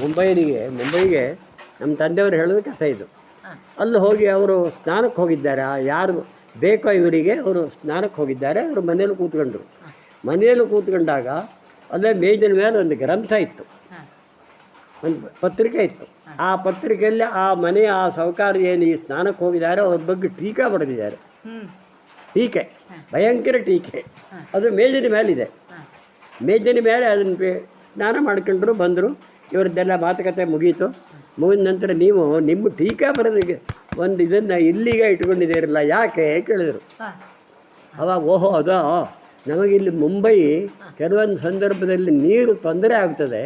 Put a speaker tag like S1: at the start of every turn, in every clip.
S1: ಮುಂಬೈನಿಗೆ, ಮುಂಬೈಗೆ ನಮ್ಮ ತಂದೆಯವರು ಹೇಳೋದು ಕಥೆ ಇದು. ಅಲ್ಲಿ ಹೋಗಿ ಅವರು ಸ್ನಾನಕ್ಕೆ ಹೋಗಿದ್ದಾರೆ, ಯಾರು ಬೇಕೋ ಇವರಿಗೆ ಅವರು ಸ್ನಾನಕ್ಕೆ ಹೋಗಿದ್ದಾರೆ, ಅವರು ಮನೆಯಲ್ಲಿ ಕೂತ್ಕೊಂಡ್ರು. ಮನೆಯಲ್ಲಿ ಕೂತ್ಕೊಂಡಾಗ ಅಲ್ಲೇ ಮೇಜಿನ ಮೇಲೆ ಒಂದು ಗ್ರಂಥ ಇತ್ತು. ಒಂದು ಪತ್ರಿಕೆ ಇತ್ತು. ಆ ಪತ್ರಿಕೆಯಲ್ಲಿ ಆ ಮನೆಯ ಆ ಸೌಕಾರಿ ಏನು ಈ ಸ್ನಾನಕ್ಕೆ ಹೋಗಿದ್ದಾರೆ, ಅವ್ರ ಬಗ್ಗೆ ಟೀಕಾ ಬರೆದಿದ್ದಾರೆ.
S2: ಹ್ಮ್
S1: ಟೀಕೆ, ಭಯಂಕರ ಟೀಕೆ. ಅದು ಮೇಜಿನ ಮೇಲಿದೆ. ಮೇಜಿನ ಮೇಲೆ ಅದನ್ನು ಸ್ನಾನ ಮಾಡ್ಕೊಂಡ್ರು ಬಂದರು. ಇವರದ್ದೆಲ್ಲ ಮಾತುಕತೆ ಮುಗೀತು. ಮುಗಿದ ನಂತರ ನೀವು ನಿಮ್ಮ ಟೀಕಾ ಬರೋದಕ್ಕೆ ಒಂದು ಇದನ್ನು ಇಲ್ಲಿಗೆ ಇಟ್ಕೊಂಡಿದ್ದೀರಲ್ಲ ಯಾಕೆ ಕೇಳಿದರು. ಅವಾಗ ಓಹೋ ಅದೋ? ನಮಗಿಲ್ಲಿ ಮುಂಬೈ ಕೆಲವೊಂದು ಸಂದರ್ಭದಲ್ಲಿ ನೀರು ತೊಂದರೆ ಆಗ್ತದೆ.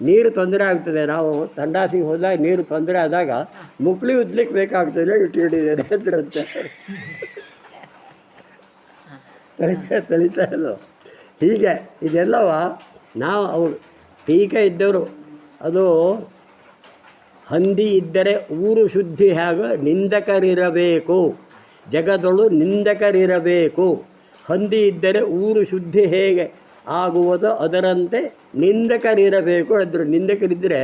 S1: ನೀರು ತೊಂದರೆ ಆಗ್ತದೆ. ನಾವು ತಂಡಾಸಿಗೆ ಹೋದಾಗ ನೀರು ತೊಂದರೆ ಆದಾಗ ಮುಕ್ಳಿ ಉದ್ಲಿಕ್ಕೆ ಬೇಕಾಗ್ತದೆ ಇಟ್ಟಿಟ್ಟಿದ್ದಾರೆ ಅಂದ್ರಂತೆ. ತಳಿತಾ ತಳಿತಾ ಇಲ್ಲ ಹೀಗೆ ಇದೆಲ್ಲವ ನಾವು ಅವರು ಟೀಕೆ ಇದ್ದವರು, ಅದು ಹಂದಿ ಇದ್ದರೆ ಊರು ಶುದ್ಧಿ ಹಾಗೆ ನಿಂದಕರಿರಬೇಕು. ಜಗದೊಳು ನಿಂದಕರಿರಬೇಕು. ಹಂದಿ ಇದ್ದರೆ ಊರು ಶುದ್ಧಿ ಹೇಗೆ ಆಗುವುದೋ ಅದರಂತೆ ನಿಂದಕರಿರಬೇಕು ಅದ್ರ. ನಿಂದಕರಿದ್ದರೆ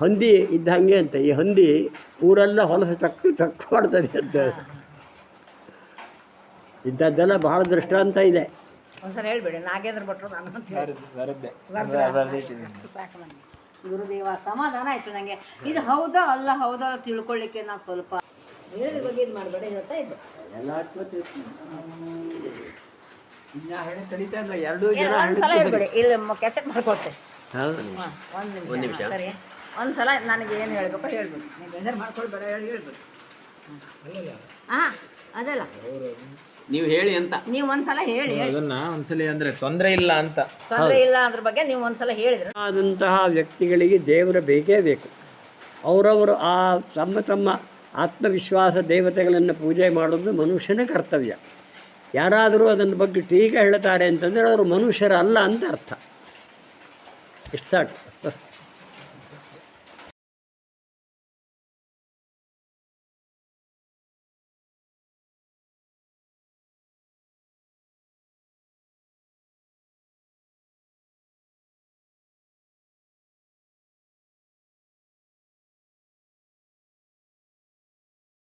S1: ಹಂದಿ ಇದ್ದ ಹಾಗೆ ಅಂತ. ಈ ಹಂದಿ ಊರೆಲ್ಲ ಹೊಲಸು ಚಕ್ಕು ಚಕ್ಕು ಮಾಡ್ತದೆ ಅಂತ. ಇಂಥದ್ದೆಲ್ಲ ಬಹಳ ದೃಷ್ಟಾಂತ ಇದೆ.
S2: ಒಂದ್ಸಲ ಹೇಳ್ಬೇಡಿ ನಾಗೇಂದ್ರ ಭಟ್ರು ನಾನು ಅಂತ ಹೇಳಿ. ಸಾಕು ನನಗೆ. ಗುರುದೇವ ಸಮಾಧಾನ ಆಯ್ತು ನನಗೆ ಇದು ಹೌದಾ ಅಲ್ಲ ಹೌದಾ ತಿಳ್ಕೊಳ್ಳಿಕ್ಕೆ ನಾನು ಸ್ವಲ್ಪ ಹೇಳಿದ ಬಗ್ಗೆ ಇದು ಮಾಡಬೇಡ ಹೇಳ್ತಾ ಇದ್ದೆ.
S1: ಎಲ್ಲ ತಡಿತಾ ಇಲ್ಲ ಎರಡೂ
S2: ಏ,
S1: ಜನ
S2: ಒಂದ್ಸಲ ಹೇಳ್ಬೇಡಿ. ಇಲ್ಲಿ ಕ್ಯಾಸೆಟ್ ಮಾಡ್ಕೊಡ್ತೆ.
S1: ಹೌದು
S2: ಹಾಂ ಒಂದು ನಿಮಿಷ. ಸರಿ. ಒಂದ್ಸಲ ನನಗೆ ಏನು ಹೇಳ್ಬೇಕು ಹೇಳ್ಬೇಕು. ನೀವು ಬೇಜಾರು ಮಾಡ್ಕೊಳ್ಬೇಡ ಹೇಳಿ ಹೇಳ್ಬೇಕು. ಹಾಂ. ಅದಲ್ಲ.
S3: ನೀವು ಹೇಳಿ ಅಂತ.
S2: ನೀವು ಒಂದ್ಸಲ ಹೇಳಿ ಹೇಳಿ.
S4: ಅದನ್ನ ಒಂದ್ಸಲಿ ಅಂದ್ರೆ ತೊಂದರೆ ಇಲ್ಲ ಅಂತ.
S2: ತೊಂದರೆ ಇಲ್ಲ ಅದ್ರ ಬಗ್ಗೆ ನೀವು ಒಂದ್ಸಲ ಹೇಳಿದ್ರೆ.
S1: ಆದಂತಹ ವ್ಯಕ್ತಿಗಳಿಗೆ ದೇವರ ಬೇಕೇ ಬೇಕು. ಅವರವರು ಆ ತಮ್ಮ ತಮ್ಮ ಆತ್ಮವಿಶ್ವಾಸ ದೇವತೆಗಳನ್ನು ಪೂಜೆ ಮಾಡೋದು ಮನುಷ್ಯನ ಕರ್ತವ್ಯ. ಯಾರಾದರೂ ಅದನ್ನ ಬಗ್ಗೆ ಟೀಕೆ ಹೇಳ್ತಾರೆ ಅಂತಂದರೆ ಅವರು ಮನುಷ್ಯರಲ್ಲ ಅಂತ ಅರ್ಥ. ಇಷ್ಟ ಸಾಕು.